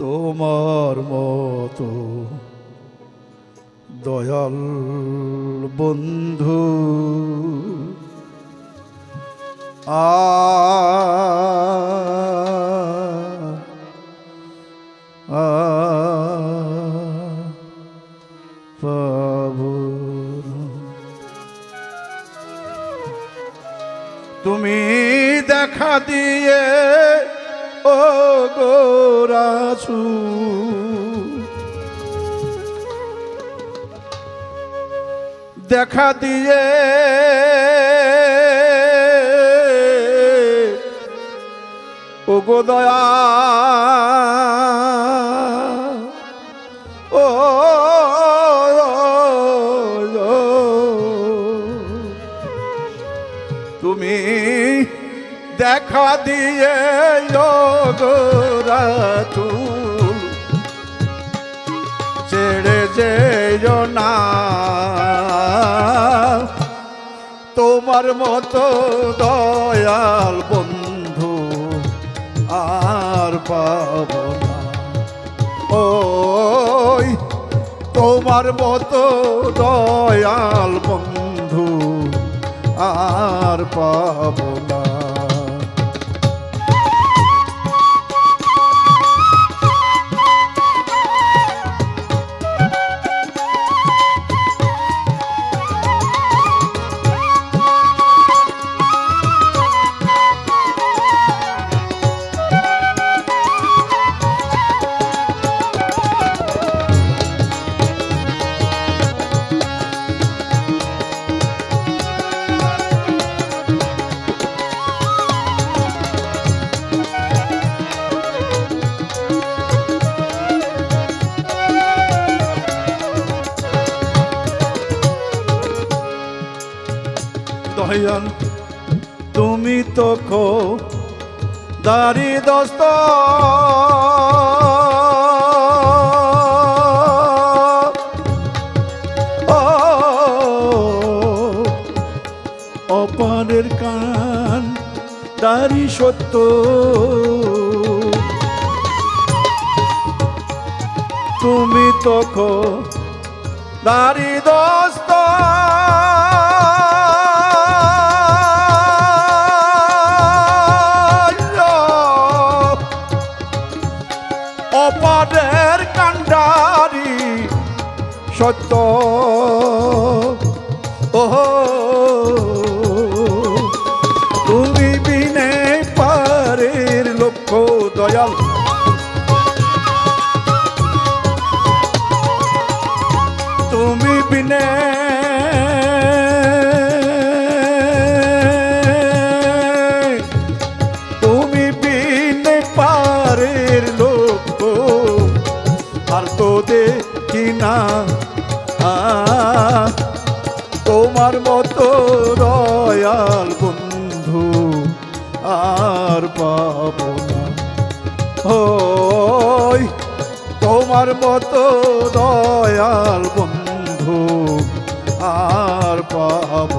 তোমার মতো দয়াল বন্ধু। আ তুমি দেখা দিয়ে ও গোরাছু দেখা দিয়ে ও গো দয়া। ও দেখা দিয়ে রাতুল ছেড়ে যেও না। তোমার মতো দয়াল বন্ধু আর পাব না। ওই তোমার মতো দয়াল বন্ধু আর পাব না। দয়াল তুমি তো খো দারি দোস্ত। অপারের কান দারি সত্য। তুমি তো খো দারি দোস্ত। সত্য। ওহ তুমি বিনে পারের লক্ষ্য দয়াল। তুমি বিনে দয়াল বন্ধু আর পাবো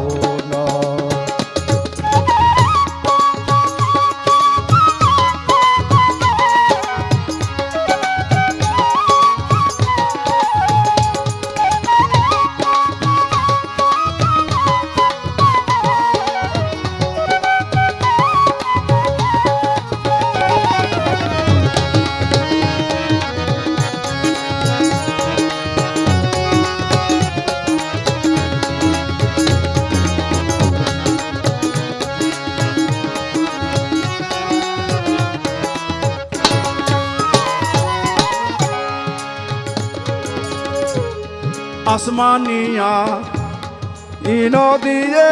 আসমানিয়া ইন দিয়ে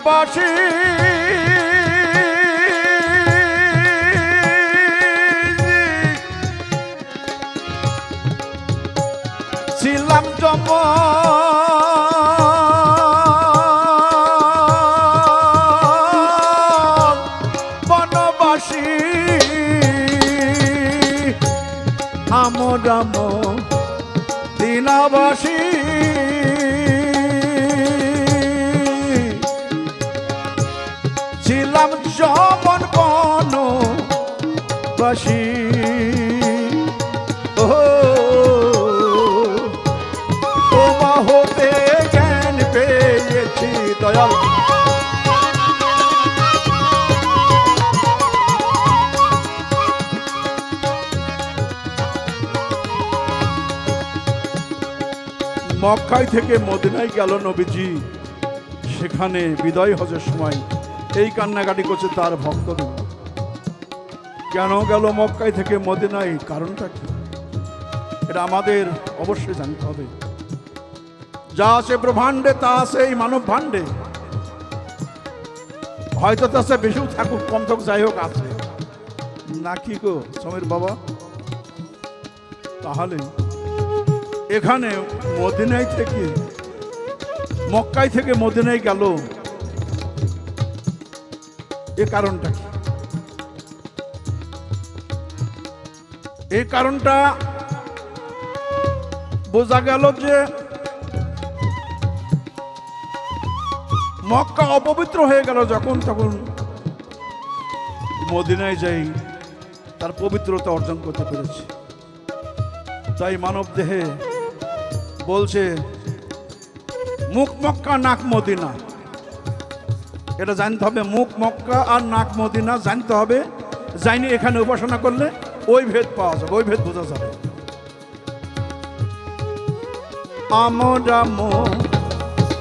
দিনাবাসী ছিলাম জম বনবাসী। আমরাম দিনাবাসী। যমন বন বাসী তোমা হতে জ্ঞান পেয়েছি দয়াল। মক্কাই থেকে মদিনায় গেল নবীজি। সেখানে বিদায় হজের সময় এই কান্নাকাটি করছে তার ভক্তদের কেন গেল মক্কাই থেকে মদিনায়? কারণটা কি? এটা আমাদের অবশ্যই জানতে হবে। যা আছে ব্রহ্মাণ্ডে, তা আছে এই মানব ভাণ্ডে হয়তো তা সে বেশিও থাকুক কম থাকুক যাই হোক আছে। নাকি গো, সমীর বাবা? তাহলে এখানে মদিনায় থেকে, মক্কায় থেকে মদিনায় গেল। এ কারণটা কি? এই কারণটা বোঝা গেল যে মক্কা অপবিত্র হয়ে গেল যখন, তখন মদিনায় যাই, তার পবিত্রতা অর্জন করতে পেরেছে। তাই মানব দেহে বলছে, মুখ মক্কা, নাক মদিনা। এটা জানতে হবে, মুখ মক্কা আর নাক মদিনা জানতে হবে। জানি এখানে উপাসনা করলে ওই ভেদ পাওয়া যাবে, ওই ভেদ বোঝা যাবে। আমরা মদিনাবাসী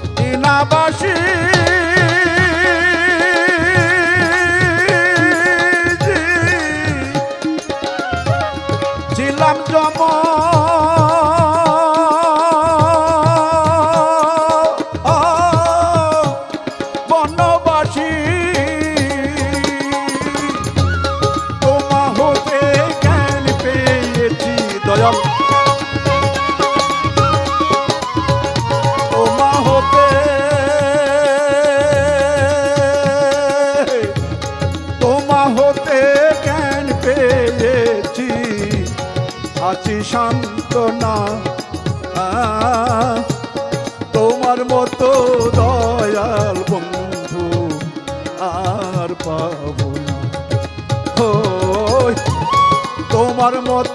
আছি শান্ত না তোমার মতো দয়াল বন্ধু আর পাবো তোমার মতো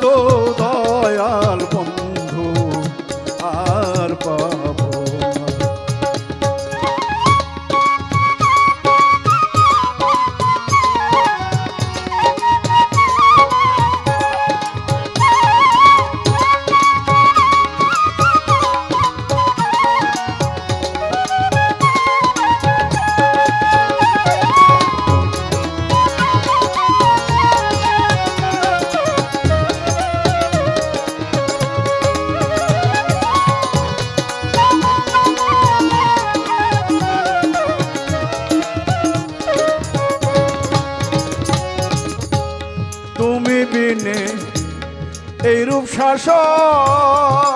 说。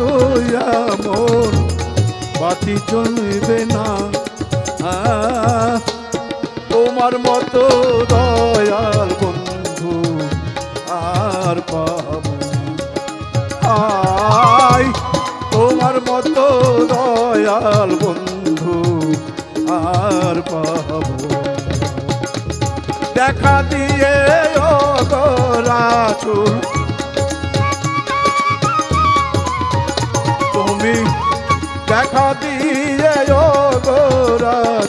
এমন বাতি চলবে না। তোমার মতো দয়াল বন্ধু আর পাব আই, তোমার মতো দয়াল বন্ধু আর পাব দেখা দিয়ে ও তুমি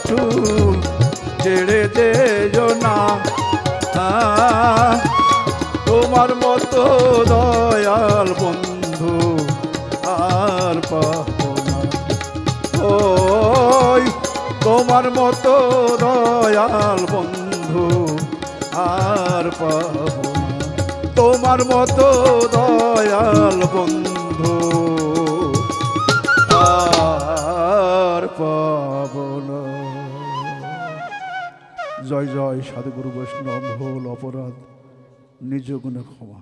গোরাচুর ছেড়ে যেও না। তোমার মতো দয়াল বন্ধু আর পাবো না। ওই তোমার মতো দয়াল বন্ধু আর পাবো তোমার মতো দয়াল বন্ধু আর পাবো জয় জয় সাধুগুরু বৈষ্ণব ভুল অপরাধ নিজ গুণে ক্ষমা।